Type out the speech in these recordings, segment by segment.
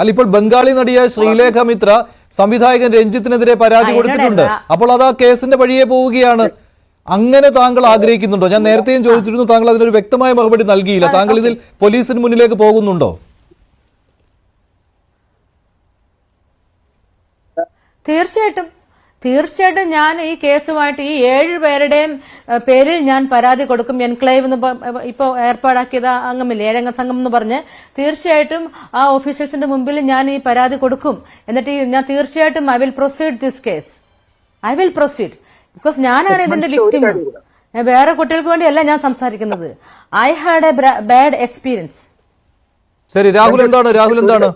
അല്ല ഇപ്പോൾ ബംഗാളി നടിയായ ശ്രീലേഖ മിത്ര സംവിധായകൻ രഞ്ജിത്തിനെതിരെ പരാതി കൊടുത്തിട്ടുണ്ട്. അപ്പോൾ അത് ആ കേസിന്റെ വഴിയെ പോവുകയാണ്. അങ്ങനെ താങ്കൾ ആഗ്രഹിക്കുന്നുണ്ടോ? ഞാൻ നേരത്തെയും ചോദിച്ചിരുന്നു താങ്കൾ അതിനൊരു വ്യക്തമായ മറുപടി നൽകിയില്ല. താങ്കൾ ഇതിൽ പോലീസിന് മുന്നിലേക്ക് പോകുന്നുണ്ടോ? തീർച്ചയായിട്ടും. തീർച്ചയായിട്ടും ഞാൻ ഈ കേസുമായിട്ട് ഈ ഏഴ് പേരുടെയും പേരിൽ ഞാൻ പരാതി കൊടുക്കും. എൻക്ലേവ് എന്ന് ഇപ്പോൾ ഇപ്പൊ ഏർപ്പാടാക്കിയത് അംഗമില്ലേ ഏഴംഗ സംഘം എന്ന് പറഞ്ഞ് തീർച്ചയായിട്ടും ആ ഓഫീഷ്യൽസിന്റെ മുമ്പിൽ ഞാൻ ഈ പരാതി കൊടുക്കും. എന്നിട്ട് ഞാൻ തീർച്ചയായിട്ടും I will proceed this case. I will proceed. Because ഞാനാണ് ഇതിന്റെ വിക്ടിം വേറെ കുട്ടികൾക്ക് വേണ്ടിയല്ല ഞാൻ സംസാരിക്കുന്നത്. I had a bad experience. ശരി രാഹുൽ എന്താണ്? രാഹുൽ എന്താണ്?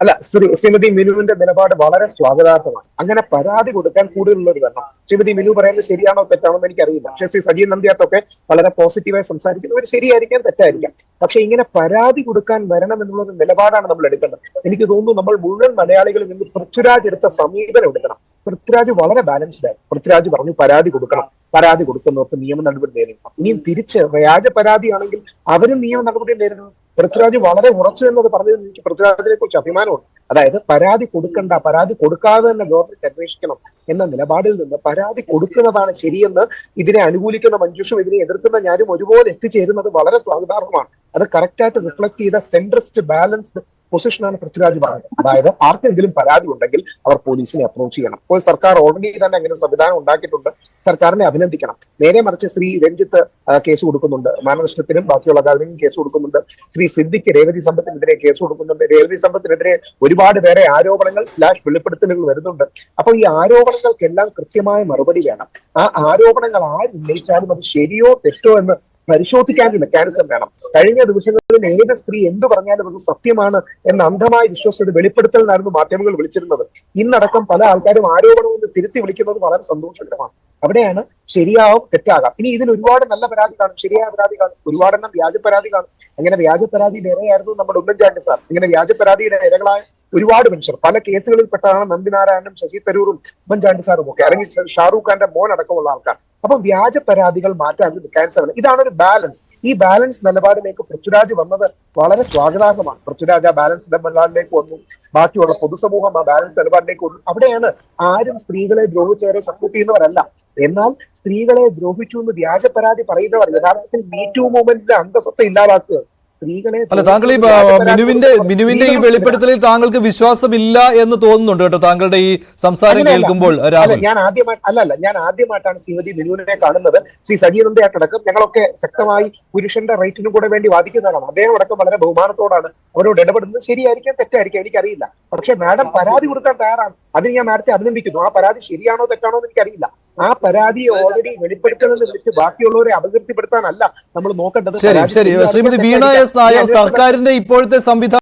അല്ല ശ്രീ ശ്രീമതി മിനുവിന്റെ നിലപാട് വളരെ സ്വാഗതാർഹമാണ്. അങ്ങനെ പരാതി കൊടുക്കാൻ കൂടുതലുള്ളവർ വരണം. ശ്രീമതി മിനു പറയുന്നത് ശരിയാണോ തെറ്റാണോ എന്ന് എനിക്കറിയില്ല. പക്ഷേ ശ്രീ സജീവ് നന്ദിയാത്തൊക്കെ വളരെ പോസിറ്റീവായി സംസാരിക്കുന്നവർ ശരിയായിരിക്കാം തെറ്റായിരിക്കാം. പക്ഷെ ഇങ്ങനെ പരാതി കൊടുക്കാൻ വരണം എന്നുള്ള ഒരു നിലപാടാണ് നമ്മൾ എടുക്കേണ്ടത്. എനിക്ക് തോന്നുന്നു നമ്മൾ മുഴുവൻ മലയാളികളിൽ നിന്ന് പൃഥ്വിരാജ് എടുത്ത സമീപനം എടുക്കണം. പൃഥ്വിരാജ് വളരെ ബാലൻസ്ഡ് ആയി. പൃഥ്വിരാജ് പറഞ്ഞു പരാതി കൊടുക്കണം. പരാതി കൊടുക്കുന്നവർക്ക് നിയമ നടപടി നേരിടണം. ഇനിയും തിരിച്ച് വ്യാജ പരാതിയാണെങ്കിൽ അവരും നിയമ നടപടി നേരിടണം. പൃഥ്വിരാജ് വളരെ ഉറച്ചു എന്നത് പറഞ്ഞതിൽ എനിക്ക് പൃഥ്വിരാജിനെ കുറിച്ച് അഭിമാനമുണ്ട്. അതായത് പരാതി കൊടുക്കണ്ട പരാതി കൊടുക്കാതെ തന്നെ ഗവൺമെന്റ് അന്വേഷിക്കണം എന്ന നിലപാടിൽ നിന്ന് പരാതി കൊടുക്കുന്നതാണ് ശരിയെന്ന് ഇതിനെ അനുകൂലിക്കുന്ന മഞ്ജുഷും ഇതിനെ എതിർക്കുന്ന ഞാനും ഒരുപോലെ എത്തിച്ചേരുന്നത് വളരെ സ്വാഗതാർഹമാണ്. അത് കറക്റ്റായിട്ട് റിഫ്ലക്ട് ചെയ്ത സെൻട്രസ്റ്റ് ബാലൻസ്ഡ് പൊസിഷനാണ് പൃഥ്വിരാജ് പറഞ്ഞത്. അതായത് ആർക്കെങ്കിലും പരാതി ഉണ്ടെങ്കിൽ അവർ പോലീസിനെ അപ്രോച്ച് ചെയ്യണം. അപ്പോൾ സർക്കാർ ഓൾറെഡി തന്നെ അങ്ങനെ സംവിധാനം ഉണ്ടാക്കിയിട്ടുണ്ട്. സർക്കാരിനെ അഭിനന്ദിക്കണം. നേരെ മറിച്ച് ശ്രീ രഞ്ജിത്ത് കേസ് കൊടുക്കുന്നുണ്ട്. മാനനഷ്ടത്തിനും ബാക്കിയുള്ള കാര്യത്തിനും കേസ് കൊടുക്കുന്നുണ്ട്. ശ്രീ സിദ്ദിഖ് രേവതി സമ്പത്തിനെതിരെ കേസ് കൊടുക്കുന്നുണ്ട്. രേവതി സമ്പത്തിനെതിരെ ഒരുപാട് പേരെ ആരോപണങ്ങൾ സ്ലാഷ് വെളിപ്പെടുത്തലുകൾ വരുന്നുണ്ട്. അപ്പോൾ ഈ ആരോപണങ്ങൾക്കെല്ലാം കൃത്യമായ മറുപടി വേണം. ആ ആരോപണങ്ങൾ ആര് ഉന്നയിച്ചാലും അത് ശരിയോ തെറ്റോ എന്ന് പരിശോധിക്കാൻ മെക്കാനിസം വേണം. കഴിഞ്ഞ ദിവസങ്ങളിൽ ഏത് സ്ത്രീ എന്ത് പറഞ്ഞാലും അത് സത്യമാണ് എന്ന് അന്ധമായി വിശ്വസിച്ചത് വെളിപ്പെടുത്തലിനായിരുന്നു മാധ്യമങ്ങൾ വിളിച്ചിരുന്നത്. ഇന്നടക്കം പല ആൾക്കാരും ആരോപണം എന്ന് തിരുത്തി വിളിക്കുന്നത് വളരെ സന്തോഷകരമാണ്. അവിടെയാണ് ശരിയാവും തെറ്റാകാം. ഇനി ഇതിൽ ഒരുപാട് നല്ല പരാതി കാണും. ശരിയായ പരാതി കാണും. ഒരുപാടെണ്ണം വ്യാജ പരാതി കാണും. അങ്ങനെ വ്യാജ പരാതിയുടെ ഇരയായിരുന്നു നമ്മുടെ ഉമ്മൻചാണ്ടി സാർ. ഇങ്ങനെ വ്യാജ പരാതിയുടെ ഇരകളായ ഒരുപാട് മനുഷ്യർ. പല കേസുകളിൽ പെട്ടതാണ് നന്ദിനാരായണനും ശശി തരൂറും ഉമ്മൻചാണ്ടി സാറും ഒക്കെ അല്ലെങ്കിൽ ഷാറൂഖ് ഖാന്റെ മോൻ അടക്കമുള്ള ആൾക്കാർ. അപ്പൊ വ്യാജ പരാതികൾ മാറ്റാൻ ക്യാൻസർ ഇതാണ് ഒരു ബാലൻസ്. ഈ ബാലൻസ് നിലപാടിലേക്ക് പൃഥ്വിരാജ് വന്നത് വളരെ സ്വാഗതാർഹമാണ്. പൃഥ്വിരാജ് ആ ബാലൻസ് നിലപാടിലേക്ക് വന്നു. ബാക്കിയുള്ള പൊതുസമൂഹം ആ ബാലൻസ് നിലപാടിലേക്ക് വന്നു. അവിടെയാണ് ആരും സ്ത്രീകളെ ദ്രോഹിച്ചവരെ സപ്പോർട്ട് ചെയ്യുന്നവരല്ല. എന്നാൽ സ്ത്രീകളെ ദ്രോഹിച്ചു എന്ന് വ്യാജ പരാതി പറയുന്നവർ യഥാർത്ഥത്തിൽ മീറ്റു മൂവ്മെന്റിന്റെ അന്തസ്സത്തെ ഇല്ലാതാക്കുക. സ്ത്രീകളെ അല്ല താങ്കൾ ഈ മിനുവിന്റെ മിനുവിന്റെ ഈ വെളിപ്പെടുത്തലിൽ താങ്കൾക്ക് വിശ്വാസമില്ല എന്ന് തോന്നുന്നുണ്ട് കേട്ടോ താങ്കളുടെ ഈ സംസാരം കേൾക്കുമ്പോൾ അല്ല ഞാൻ ആദ്യമായിട്ട് അല്ല അല്ല ഞാൻ ആദ്യമായിട്ടാണ് ശ്രീമതി മിനുവിനെ കാണുന്നത്. ശ്രീ സജീവന്റെ അടക്കം ഞങ്ങളൊക്കെ ശക്തമായി പുരുഷന്റെ റൈറ്റിനും കൂടെ വേണ്ടി വാദിക്കുന്നതാണ് അദ്ദേഹം അടക്കം വളരെ ബഹുമാനത്തോടാണ് അവരോട് ഇടപെടുന്നത്. ശരിയായിരിക്കാം തെറ്റായിരിക്കാം എനിക്കറിയില്ല. പക്ഷെ മാഡം പരാതി കൊടുക്കാൻ തയ്യാറാണ്. അതിന് ഞാൻ മാഡത്തെ അഭിനന്ദിക്കുന്നു. ആ പരാതി ശരിയാണോ തെറ്റാണോ എന്ന് എനിക്കറിയില്ല. ആ പരാതി ഓൾറെഡി വെളിപ്പെടുത്തണമെന്ന് വിളിച്ച് ബാക്കിയുള്ളവരെ അപകീർത്തിപ്പെടുത്താനല്ല നമ്മൾ നോക്കേണ്ടത്. ശരി ശരി. ശ്രീമതി വീണ. എസ് നായർ സർക്കാരിന്റെ ഇപ്പോഴത്തെ സംവിധാനം